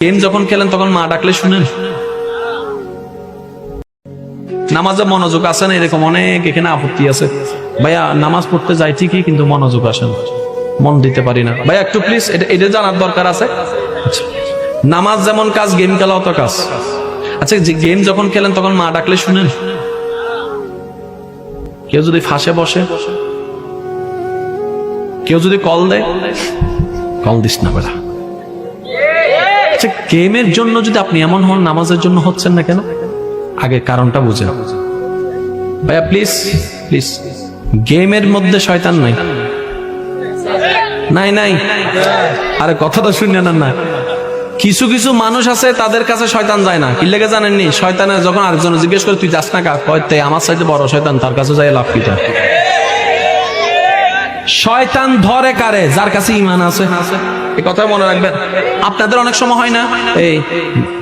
Game যখন খেলেন, তখন মা ডাকলে শুনেন। নামাজে মনোযোগ আসে না, এরকম অনেক এখানে আপত্তি আছে। ভাইয়া, নামাজ পড়তে যাই ঠিকই, কিন্তু মনোযোগ আসে না। মন দিতে পারি না। ভাইয়া, একটু প্লিজ এটা এটা জানার দরকার আছে। আচ্ছা। নামাজ যেমন কাজ গেম খেলাও তো কাজ। আচ্ছা যে গেম যখন খেলেন, তখন মা ডাকলে শুনেন। কেউ যদি ফাঁসে বসে, কেউ যদি কল দেয়, কল দিস না আচ্ছা গেমের জন্য যদি আপনি এমন হন, নামাজের জন্য হচ্ছেন না কেন? আগে কারণটা বুঝেন। ভাইয়া প্লিজ প্লিজ গেমের মধ্যে শয়তান নাই। নাই নাই। আরে কথাটা শুনে না না। কিছু কিছু মানুষ আছে, তাদের কাছে শয়তান যায় না। কি লেগে জানেননি? শয়তানে যখন আরেকজন জিজ্ঞেস করে, তুই যাস না কা? কয়তে আমার সাইডে বড় শয়তান, তার কাছে যাই লাভ কিটা শয়তান ধরে কারে? যার কাছে ইমান আছে। এই কথা মনে রাখবেন। আপনাদের অনেক সময় হয় না? এই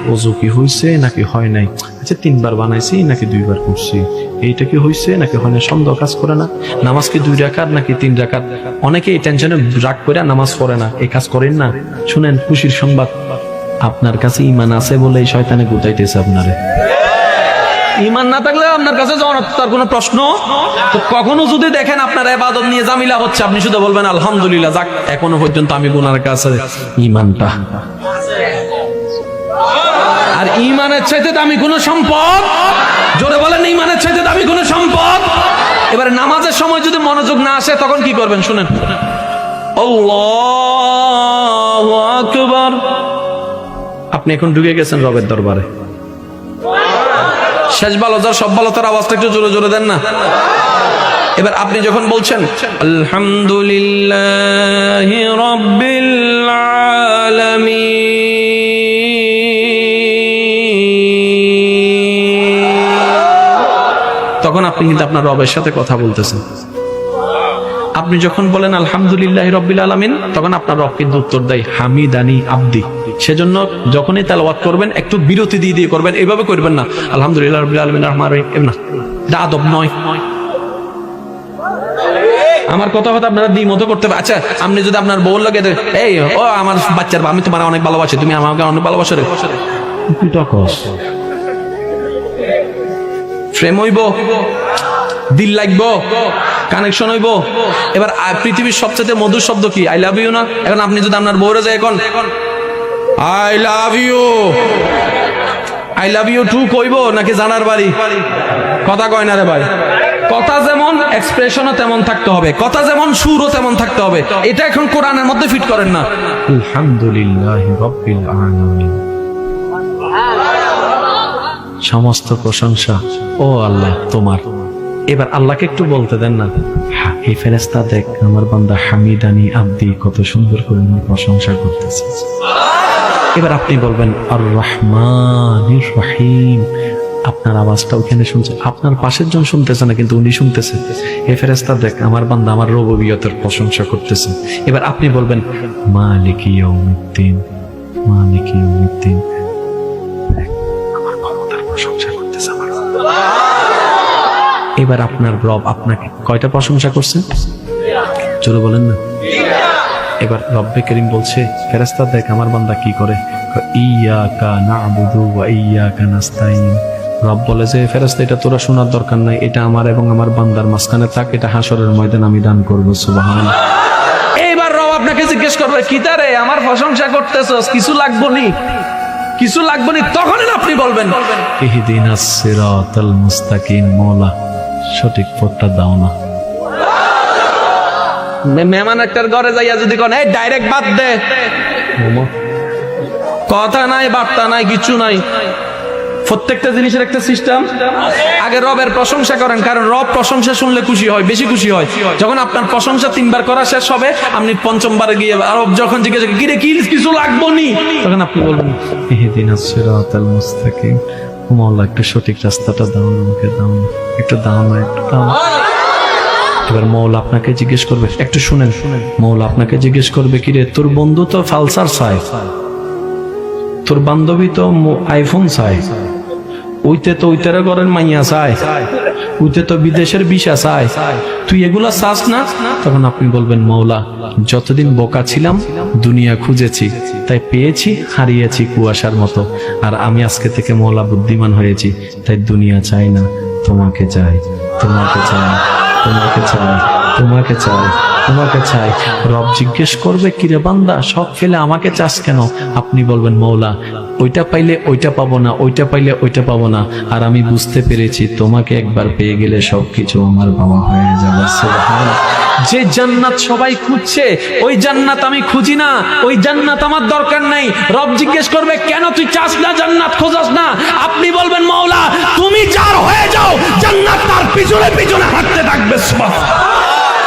ওজু কি হইছে? নাকি হয় নাই? আচ্ছা তিনবার বানাইছি, নাকি দুইবার করছি? এইটা কি হইছে? নাকি হয় না সন্দেহ কাজ করে না? নামাজ কি দুই রাকাত, নাকি তিন রাকাত? অনেকে এই টেনশনে রাগ করে নামাজ পড়ে না। এই কাজ করেন না। শুনেন, খুশির সংবাদ। আপনার কাছে ইমান আছে বলে এই শয়তানে গুতাইতেছে আপনারে। ইমান না থাকলে আপনার কাছে যাওয়ার তার কোনো প্রশ্ন? তো কখনো যদি দেখেন আপনার এবাদত নিয়ে জামিলা হচ্ছে, আপনি শুধু বলবেন, আলহামদুলিল্লাহ, যাক, এখনও পর্যন্ত আমি গুনার কাছে ইমানটা আর ইমানের চাইতে দামি কোনো সম্পদ? জোরে বলেন ইমানের চাইতে দামি কোনো সম্পদ? এবারে নামাজের সময় যদি মনোযোগ না আসে, তখন কি করবেন? শুনেন। আপনি এখন ঢুকে গেছেন রবের দরবারে। শেষ ভালো, যার সব ভালো, তার আওয়াজটা একটু জোরে জোরে দেন না। এবার আপনি যখন বলছেন, আলহামদুলিল্লাহ রব্বিল তখন আপনি কিন্তু আপনার রবের সাথে কথা বলতেছেন। আপনি যখন বলেন আলহামদুলিল্লাহ রব্বিল আলামিন, তখন আপনার রব কিন্তু উত্তর দেয়, হামিদানি আব্দি। সেজন্য যখনই তেলাওয়াত করবেন, একটু বিরতি দিয়ে দিয়ে করবেন, এইভাবে করবেন না। আলহামদুলিল্লাহ রব্বিল আলামিন, রহমান রহিম না। আদব নয়। আমার কথা কথা আপনারা দ্বি মতো করতে। আচ্ছা আপনি যদি আপনার বউ লাগে এই, ও আমার বাচ্চার, আমি তোমার অনেক ভালোবাসি, তুমি আমাকে অনেক ভালোবাসো রে। ফ্রেম হইব, দিল লাগবো। কানেকশন হইব। এবার পৃথিবীর সবচেয়ে মধুর শব্দ কি? আই লাভ ইউ না? এখন আপনি যদি আপনার বউরে যায় এখন I love you I love you too কইব নাকি জানার বাড়ি? কথা কয় না রে ভাই। কথা যেমন এক্সপ্রেশনও তেমন থাকতে হবে। কথা যেমন সুরও তেমন থাকতে হবে। এটা এখন কোরআনের মধ্যে ফিট করেন না। আলহামদুলিল্লাহ রব্বিল আলামিন। সমস্ত প্রশংসা, ও আল্লাহ, তোমার। এবার আল্লাহকে একটু বলতে দেন না। হা, এই ফেরেস্তা দেখ আমার বান্দা হামিদানি আব্দি কত সুন্দর করে আমার প্রশংসা করতেছে। এবার আপনি বলবেন আর রহমান রহিম। আপনার আওয়াজটা ওখানে শুনছে। আপনার পাশের জন শুনতেছে না কিন্তু উনি শুনতেছে। এ ফেরেস্তা দেখ আমার বান্দা আমার রববিয়তের প্রশংসা করতেছে। এবার আপনি বলবেন মালিক ইয়াউমিদ্দিন মালিক ইয়াউমিদ্দিন। দেখ, আমার ক্ষমতার প্রশংসা এবার আপনার রব আপনাকে কয়টা প্রশংসা করছেন চলো বলেন না। এবার রব্বে করিম বলছে ফেরেস্তা দেখ আমার বান্দা কি করে। ইয়া কা নাবুদু ওয়া ইয়া কা নাস্তাইন রব বলে যে ফেরেস্তা এটা তোরা শোনার দরকার নাই। এটা আমার এবং আমার বান্দার মাঝখানে থাক এটা হাসরের ময়দান আমি দান করব সুবহান এইবার রব আপনাকে জিজ্ঞেস করবে কি তারে আমার প্রশংসা করতেছস কিছু লাগবো নি? কিছু লাগবো নি? তখনই না আপনি বলবেন। ইহদিনাস সিরাতাল মুস্তাকিম মওলা সঠিক পথটা দাও না। মেহমান একটার ঘরে যাইয়া যদি কোন এই ডাইরেক্ট বাদ দে। কথা নাই বার্তা নাই কিছু নাই। প্রত্যেকটা জিনিসের একটা সিস্টেম আগে রবের প্রশংসা করেন কারণ রব প্রশংসা শুনলে খুশি হয় বেশি খুশি হয়। যখন আপনার প্রশংসা তিনবার করা শেষ হবে আপনি পঞ্চমবারে গিয়ে রব যখন জিজ্ঞেস কিরে কি কিছু লাগবো নি? তখন আপনি বলবেন মুস্তাকিম। মৌলা, একটু সঠিক রাস্তাটা দাও আমাকে দাও। একটু দাও না, একটু দাও এবার মৌল আপনাকে জিজ্ঞেস করবে, একটু শুনেন শুনেন। মৌল আপনাকে জিজ্ঞেস করবে, কি রে, তোর বন্ধু তো ফালসার চায় তোর বান্ধবী তো আইফোন চায় ওইতে তো ওইতারা করেন মাইয়া চায়। উতে তো বিদেশের বিষা চায়। তুই এগুলা চাস না? তখন আপনি বলবেন মৌলা যতদিন বোকা ছিলাম, দুনিয়া খুঁজেছি। তাই পেয়েছি, হারিয়েছি কুয়াশার মতো। আর আমি আজকে থেকে মৌলা বুদ্ধিমান হয়েছি। তাই দুনিয়া চাই না। তোমাকে চাই তোমাকে চাই তোমাকে চাই তোমাকে চাই তোমাকে চাই। রব জিজ্ঞেস করবে, কিরে বান্দা, সব ফেলে আমাকে চাস কেন? আপনি বলবেন মৌলা ওইটা পাইলে ওইটা পাবো না, ওইটা পাইলে ওইটা পাবো না। আর আমি বুঝতে পেরেছি, তোমাকে একবার পেয়ে গেলে সবকিছু আমার বাবা হয়ে যাবে। যে জান্নাত সবাই খুঁজছে, ওই জান্নাত আমি খুঁজি না, ওই জান্নাত আমার দরকার নাই। রব জিজ্ঞেস করবে, কেন তুই চাস না জান্নাত খোঁজাস না? আপনি বলবেন, মাওলা, তুমি যার হয়ে যাও, জান্নাত তার পিছনে পিছনে হাঁটতে থাকবে সুবহান।